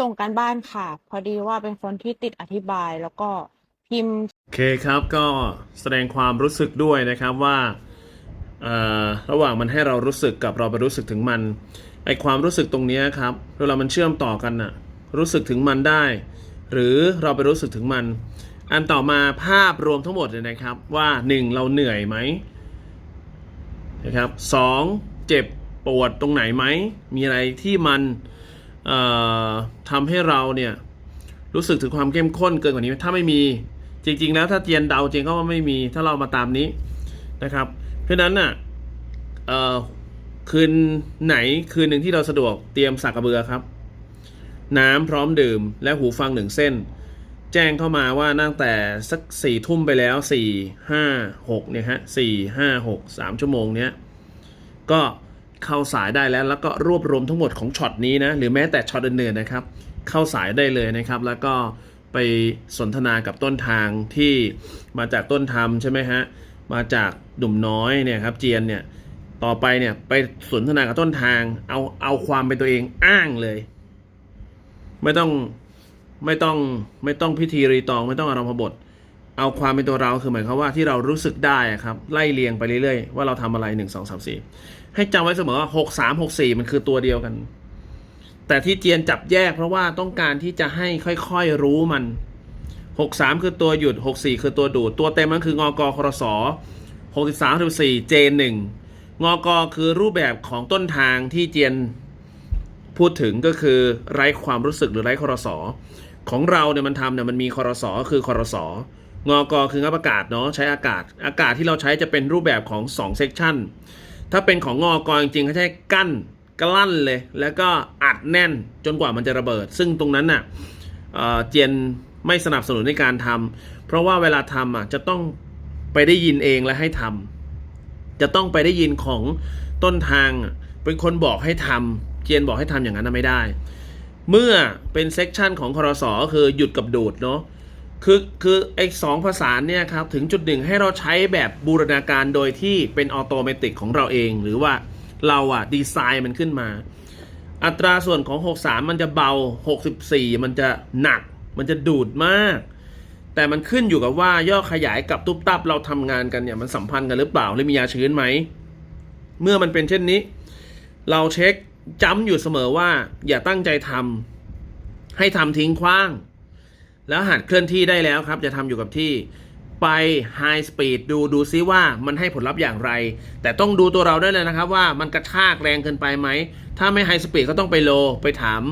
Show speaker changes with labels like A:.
A: ส่งการบ้านค่ะ พอดีว่าเป็นคนที่ติดอธิบายแล้วก็พิมพ์
B: โอเคครับก็แสดงความรู้สึกด้วยนะครับว่าระหว่างมันให้เรารู้สึกกับเราไปรู้สึกถึงมันไอความรู้สึกตรงนี้ครับเวลามันเชื่อมต่อกันน่ะรู้สึกถึงมันได้ หรือเราไปรู้สึกถึงมัน อันต่อมาภาพรวมทั้งหมดเลยนะครับว่า 1. เราเหนื่อยไหมนะครับสองเจ็บปวดตรงไหนไหมมีอะไรที่มัน ทำให้เราเนี่ยรู้สึกถึงความเข้มข้นเกินกว่านี้ ถ้าไม่มีจริง ๆ แล้วถ้าเจียนเดาจริงก็ว่าไม่มีถ้าเรามาตามนี้นะครับ เพราะนั้นน่ะคืนไหนคืนหนึ่งที่เราสะดวกเตรียมสักกระเบือครับ น้ำพร้อมดื่ม และหูฟังหนึ่งเส้น แจ้งเข้ามาว่าตั้งแต่สักสี่ทุ่มไปแล้วสี่ห้าหกเนี่ยฮะสี่ห้าหกสามชั่วโมงเนี้ยก็ เข้าสายได้แล้ว แล้วก็รวบรวมทั้งหมดของช็อตนี้นะ หรือแม้แต่ช็อตอื่นๆนะครับ เข้าสายได้เลยนะครับ แล้วก็ไปสนทนากับต้นทางที่มาจากต้นธรรมใช่ไหมฮะ มาจากหนุ่มน้อยเนี่ยครับเจียนเนี่ย ต่อไปเนี่ยไปสนทนากับต้นทาง เอาเอาความเป็นตัวเองอ้างเลย ไม่ต้องไม่ต้องไม่ต้องพิธีรีตองไม่ต้องอารมณ์บท เอาความเป็นตัวเราคือหมายความว่าที่เรารู้สึกได้ครับไล่เรียงไปเรื่อยๆ ว่าเราทำอะไรหนึ่งสองสามสี่ให้จำไว้เสมอว่าหกสามหกสี่มันคือตัวเดียวกัน แต่ที่เจียนจับแยกเพราะว่าต้องการที่จะให้ค่อยๆรู้มันหกสามคือตัวหยุดหกสี่คือตัวดูด ตัวเต็มมันคืองอกครสหกสิบสามสิบสี่เจหนึ่งงอกคือรูปแบบของต้นทางที่เจียนพูดถึงก็คือไร้ความรู้สึกหรือไร้ครสอของเราเนี่ยมันทำเนี่ยมันมีครสอคือครสอ งอกคืองับอากาศเนาะใช้อากาศ อากาศที่เราใช้จะเป็นรูปแบบของ2เซกชันถ้าเป็นของงอกจริงๆเขาใช้กั้นกลั้นเลย แล้วก็อัดแน่นจนกว่ามันจะระเบิด ซึ่งตรงนั้นน่ะเเจียนไม่สนับสนุนในการทำเพราะว่าเวลาทำอะจะต้องไปได้ยินเองและให้ทำจะต้องไปได้ยินของต้นทางเป็นคนบอกให้ทำเจียนบอกให้ทำอย่างนั้นไม่ได้ เมื่อเป็นเซกชันของคอรสอคือหยุดกับดูดเนาะ คือคือไอ้สองภาษาเนี่ยครับถึงจุดหนึ่งให้เราใช้แบบบูรณาการโดยที่เป็นออโตเมติกของเราเอง หรือว่าเราอะดีไซน์มันขึ้นมา อัตราส่วนของ 63 มันจะเบา 64 มันจะหนัก มันจะดูดมาก แต่มันขึ้นอยู่กับว่าย่อขยายกับตุ๊บตับเราทำงานกันเนี่ยมันสัมพันธ์กันหรือเปล่าหรือมียาชื้นไหม เมื่อมันเป็นเช่นนี้ เราเช็คจำอยู่เสมอว่า อย่าตั้งใจทำให้ทำทิ้งขว้าง แล้วหัดเคลื่อนที่ได้แล้วครับ จะทำอยู่กับที่ไป High Speed ดูดูซิว่ามันให้ผลลัพธ์อย่างไร แต่ต้องดูตัวเราด้วยเลยนะครับว่ามันกระชากแรงเกินไปไหม ถ้าไม่ High Speed ก็ต้องไปโลไปถาม